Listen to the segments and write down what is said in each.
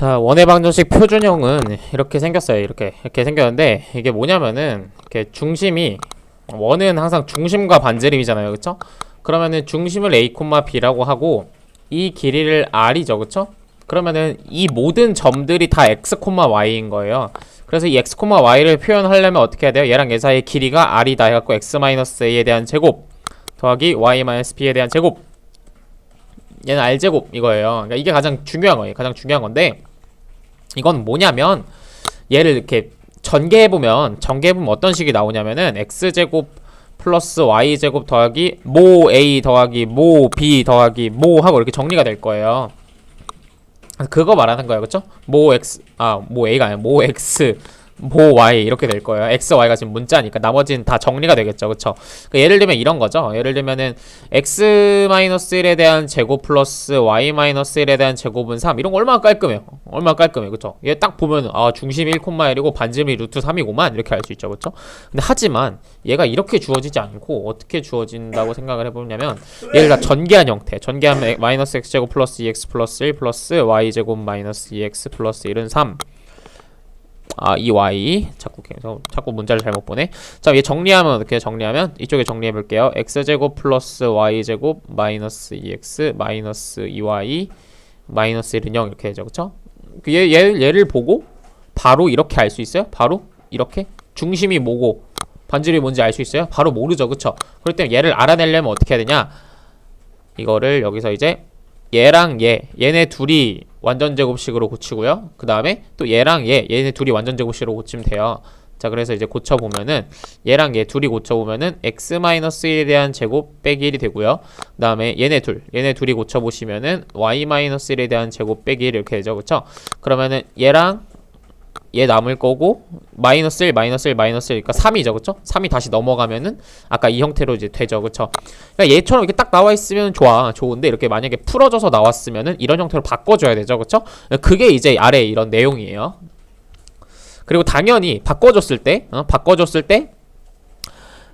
자, 원의 방정식 표준형은 이렇게 생겼어요. 이렇게 이렇게 생겼는데 이게 뭐냐면은 이렇게 중심이 원은 항상 중심과 반지름이잖아요. 그렇죠? 그러면은 중심을 a, b라고 하고 이 길이를 r이죠. 그렇죠? 그러면은 이 모든 점들이 다 x, y인 거예요. 그래서 이 x, y를 표현하려면 어떻게 해야 돼요? 얘랑 얘 사이의 길이가 r이다 해갖고 x a에 대한 제곱 더하기 y b에 대한 제곱 얘는 r제곱 이거예요. 그러니까 이게 가장 중요한 거예요. 가장 중요한 건데 이건 뭐냐면 얘를 이렇게 전개해 보면 전개해 보면 어떤 식이 나오냐면은 x제곱 플러스 y제곱 더하기 모 a 더하기 모 b 더하기 모 하고 이렇게 정리가 될 거예요. 그거 말하는 거예요. 그렇죠? 모 x 아, 모 a가 아니라 모 x 모 y 이렇게 될 거예요. x, y가 지금 문자니까 나머지는 다 정리가 되겠죠. 그렇죠? 예를 들면 이런 거죠. 예를 들면은 x-1에 대한 제곱 플러스 y-1에 대한 제곱은 3 이런 거 얼마나 깔끔해요. 얼마나 깔끔해요. 그렇죠? 얘딱 보면 아, 중심이 1,1이고 반지름이 루트 3이고만 이렇게 알 수 있죠. 그렇죠? 근데 하지만 얘가 이렇게 주어지지 않고 어떻게 주어진다고 생각을 해 보냐면 얘를 다 전개한 형태. 전개하면 마이너스 x제곱 플러스 2x 플러스 1 플러스 y제곱 마이너스 2x 플러스 1은 3 아, 이 y 자꾸 계속 자꾸 문자를 잘못 보네. 자, 얘 정리하면 어떻게 정리하면 이쪽에 정리해 볼게요. x 제곱 플러스 y 제곱 마이너스 2x 마이너스 2y 마이너스 1은 0 이렇게 되죠. 그렇죠? 얘, 얘 얘를 보고 바로 이렇게 알 수 있어요? 바로 이렇게 중심이 뭐고 반지름이 뭔지 알 수 있어요? 바로 모르죠. 그렇죠? 그렇기 때문에 얘를 알아내려면 어떻게 해야 되냐? 이거를 여기서 이제 얘랑 얘 얘네 둘이 완전 제곱식으로 고치고요. 그 다음에 또 얘랑 얘 얘네 둘이 완전 제곱식으로 고치면 돼요. 자 그래서 이제 고쳐보면은 얘랑 얘 둘이 고쳐보면은 x-1에 대한 제곱 빼기 1이 되고요. 그 다음에 얘네 둘 얘네 둘이 고쳐보시면은 y-1에 대한 제곱 빼기 1 이렇게 되죠. 그쵸? 그러면은 얘랑 얘 남을 거고 마이너스 1 마이너스 1 마이너스 1 그러니까 3이죠 그쵸? 3이 다시 넘어가면은 아까 이 형태로 이제 되죠 그쵸? 그러니까 얘처럼 이렇게 딱 나와 있으면 좋아 좋은데 이렇게 만약에 풀어져서 나왔으면은 이런 형태로 바꿔줘야 되죠 그쵸? 그게 이제 아래 이런 내용이에요. 그리고 당연히 바꿔줬을 때 어? 바꿔줬을 때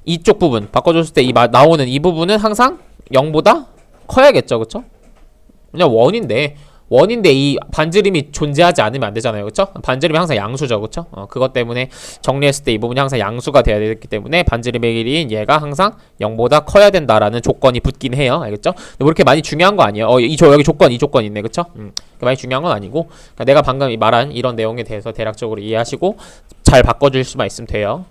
이쪽 부분 바꿔줬을 때 이 나오는 이 부분은 항상 0보다 커야겠죠 그쵸? 그냥 원인데 원인데 이 반지름이 존재하지 않으면 안 되잖아요. 그쵸? 반지름이 항상 양수죠. 그쵸? 어, 그것 때문에 정리했을 때 이 부분이 항상 양수가 돼야 되기 때문에 반지름의 길이인 얘가 항상 0보다 커야 된다라는 조건이 붙긴 해요. 알겠죠? 근데 뭐 이렇게 많이 중요한 거 아니에요. 어, 이, 저, 여기 조건, 이 조건 있네. 그쵸? 음, 많이 중요한 건 아니고 그러니까 내가 방금 말한 이런 내용에 대해서 대략적으로 이해하시고 잘 바꿔줄 수만 있으면 돼요.